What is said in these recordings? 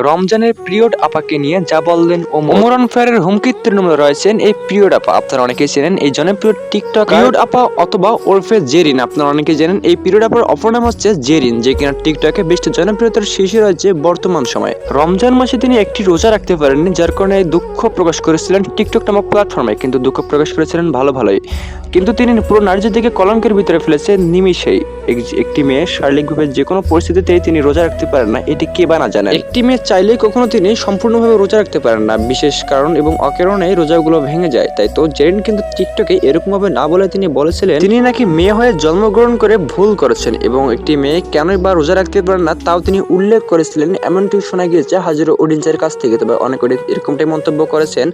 রমজানের পিরিয়ড আপাকে নিয়ে যা বললেন ও ওমরান ফায়ারের হুমকির তৃণমূলে রয়েছেন এই পিরিয়ড আপা। আপনারা অনেকেই চেনেন এই জনপ্রিয় টিকটক। পিরিয়ড আপা অথবা ওরফে জেরিন। আপনারা অনেকে জানেন এই পিরিয়ড আপার অপর নাম হচ্ছে জেরিন যে কিনা টিকটকে বেশ জনপ্রিয়তার শীর্ষে রয়েছে বর্তমান সময়ে। রমজান মাসে তিনি একটি রোজা রাখতে পারেননি যার কারণে দুঃখ প্রকাশ করেছিলেন টিকটক নামক প্ল্যাটফর্মে কিন্তু দুঃখ প্রকাশ করেছিলেন ভালো ভালোই। কিন্তু তিনি পুরো নার্যের দিকে কলঙ্কের ভিতরে ফেলেছে নিমিষেই। এক- একটি মেয়ে শারীরিকভাবে যে কোনো পরিস্থিতিতেই তিনি রোজা রাখতে পারেন না এটি কে বা না জানেন? একটি মেয়ে চাইলেই কখনো তিনি সম্পূর্ণভাবে রোজা রাখতে পারেন না। বিশেষ কারণ এবং অকারণে রোজাগুলো ভেঙে যায়। তাই তো জেরিন কিন্তু টিকটকে এরকম ভাবে না বলে তিনি বলেছিলেন, তিনি নাকি মেয়ে হয়ে জন্মগ্রহণ করে ভুল করেছেন এবং একটি মেয়ে কেনই বা রোজা রাখতে পারেন না তাও তিনি উল্লেখ করেছিলেন, এমনটি শোনা গিয়েছে হাজারো অডিয়েন্সের কাছ থেকে। তবে অনেক অডিয়েন্স এরকমটাই মন্তব্য করেছেন,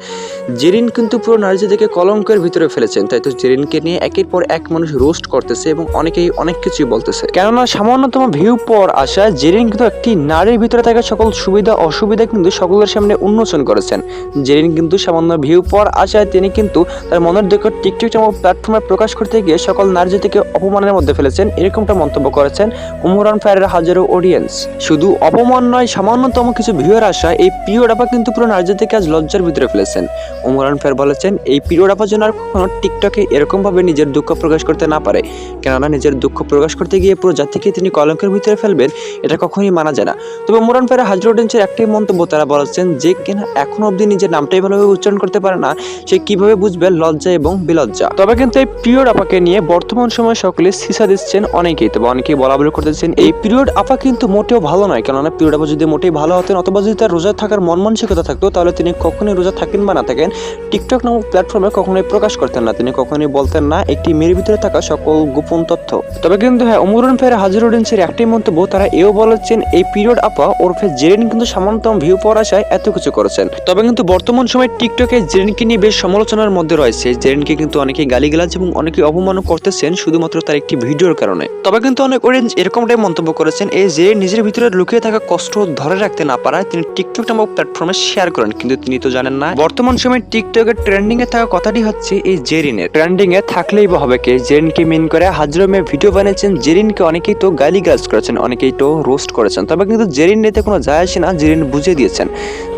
জেরিন কিন্তু পুরো নার্যদিকে কলঙ্কের ভিতরে ফেলেছেন। তাই তো জেরিনকে নিয়ে একের পর এক মানুষ রোস্ট করতেছে এবং অনেকেই অনেক কিছুই বলতেছে। কেননা সামান্যতম ভিউ পর আসা জেরিন কিন্তু একটি নারীর ভিতরে থাকা সকল সুবিধা অসুবিধা কিন্তু সকলের সামনে উন্মোচন করেছেন। জেরিন কিন্তু সামান্য ভিউ পর আসায় তিনি কিন্তু তার মনের দুঃখ টিকটক নামক প্ল্যাটফর্মে প্রকাশ করতে গিয়ে সকল নারী জাতিকে অপমানের মধ্যে ফেলেছেন। এরকমটা মন্তব্য করেছেন উমরান ফায়ারের হাজারো অডিয়েন্স শুধু অপমান নয়, সামান্যতম কিছু ভিউয়ের আশা এই পিরিয়ড আপা কিন্তু পুরো নারী জাতিকে আজ লজ্জার ভিতরে ফেলেছেন। উমরান ফায়ার বলেছেন, এই পিরিয়ড আপা যেন আর কখনো টিকটকে এরকমভাবে নিজের দুঃখ প্রকাশ করতে না পারে। কেননা নিজের দুঃখ প্রকাশ করতে গিয়ে পুরো জাতিকে তিনি কলঙ্কের ভিতরে ফেলবেন, এটা কখনোই মানা যায় না। তবে উমরান ফায়ারের হাজার অডিয়েন্সের একটাই মন্তব্য তারা বলেছেন যে কিনা এখনও অবধি নিজের নামটাই ভালোভাবে উচ্চারণ করতে পারে না, সে কীভাবে বুঝবে লজ্জা এবং বিলজ্জা? তবে কিন্তু এই পিরিয়ড আপাকে নিয়ে বর্তমান সময়ে সকলে সিসা দিচ্ছেন অনেকেই, তবে অনেকেই বলা বলি করতেছেন, এই পিরিয়ড আপা কিন্তু মোটেও ভালো নয়, কেননা পিরিয়ড আপা যদি মোটেই ভালো হতেন অথবা যদি তার রোজা থাকার মন মানসিকতা থাকতো, তাহলে তিনি কখনোই রোজা থাকেন বা না থাকেন। টিকটক নামক প্ল্যাটফর্মে কখনোই প্রকাশ করতেন না, তিনি কখনোই বলতেন না, একটি মেয়ের ভিতরে থাকা সকল গোপন তথ্য। তবে কিন্তু হ্যাঁ অমরন ফের হাজির অডিয়েন্সের একটি মন্তব্য, তারা এও বলেছেন, এই পিরিয়ড আপা ওরফে জেরিন কিন্তু সামান্যতম ভিউ পাওয়ার আশায় এত কিছু করেছেন। তবে কিন্তু বর্তমান সময়ে টিকটকে জেরিনকে নিয়ে বেশ সমালোচনার মধ্যে রয়েছে। জেরিনকে কিন্তু অনেকে গালিগালাজ এবং অনেকে অপমানও করতেছেন শুধুমাত্র তার একটি ভিডিওর কারণে। তবে কিন্তু অনেক অডিয়েন্স এরকমটাই মন্তব্য করেছেন, এই যে নিজের ভিতরে লুকিয়ে থাকা কষ্ট ধরে রাখতে না পারায় তিনি টিকটক নামক প্ল্যাটফর্মে শেয়ার করেন, কিন্তু তিনি তো জানেন না। বর্তমান সময়ে টিকটকের ট্রেন্ডিং এ থাকা কথাটি হচ্ছে এই জেরিনের। ট্রেন্ডিং এ থাকলেই বা হবে কে? জেরিনকে মিন করে হাজারো মেয়ে ভিডিও বানিয়েছেন। জেরিনকে অনেকেই তো গালি গাজ করেছেন, অনেকেই তো রোস্ট করেছেন। তবে কিন্তু জেরিন নিতে কোনো যায় আসে না জেরিন বুঝিয়ে দিয়েছেন।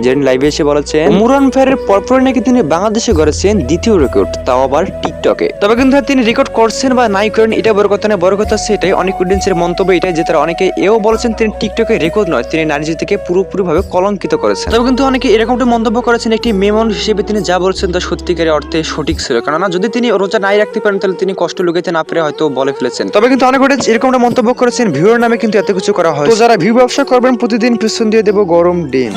জেরিন লাইভে এসে বলেছেন মুরান ফেয়ারের পরপর নাকি তিনি বাংলাদেশে করেছেন দ্বিতীয় রেকর্ড তাও আবার টিকটকে তবে কিন্তু হ্যাঁ, তিনি রেকর্ড করছেন বা নাই করেন এটা বড় কথা না বড় কথা হচ্ছে এটাই অনেক অডিয়েন্সের মন্তব্য এটাই যে তারা অনেকে এও বলেছেন তিনি টিকটকে রেকর্ড নয় তিনি নারী জাতিকে পুরোপুরি ভাবে কলঙ্কিত করেছেন। তবে কিন্তু অনেকে এরকমটা মন্তব্য করেছেন একটি মেয়ে মানুষ হিসেবে তিনি যা বলছেন তা সত্যিকারের অর্থে সঠিক ছিল। কেননা যদি তিনি রোজা নাই রাখতে পারেন তাহলে তিনি কষ্ট লুকাইতে না পেরে হয়তো বলে ফেলেছেন। তবে কিন্তু অনেক অডিয়েন্স এরকমটা মন্তব্য করেছেন ভিউর নামে কিন্তু এত কিছু করা হয়। তো যারা ভিউ ব্যবসা করবেন প্রতিদিন পিছন দিয়ে দেবো গরম ডিম।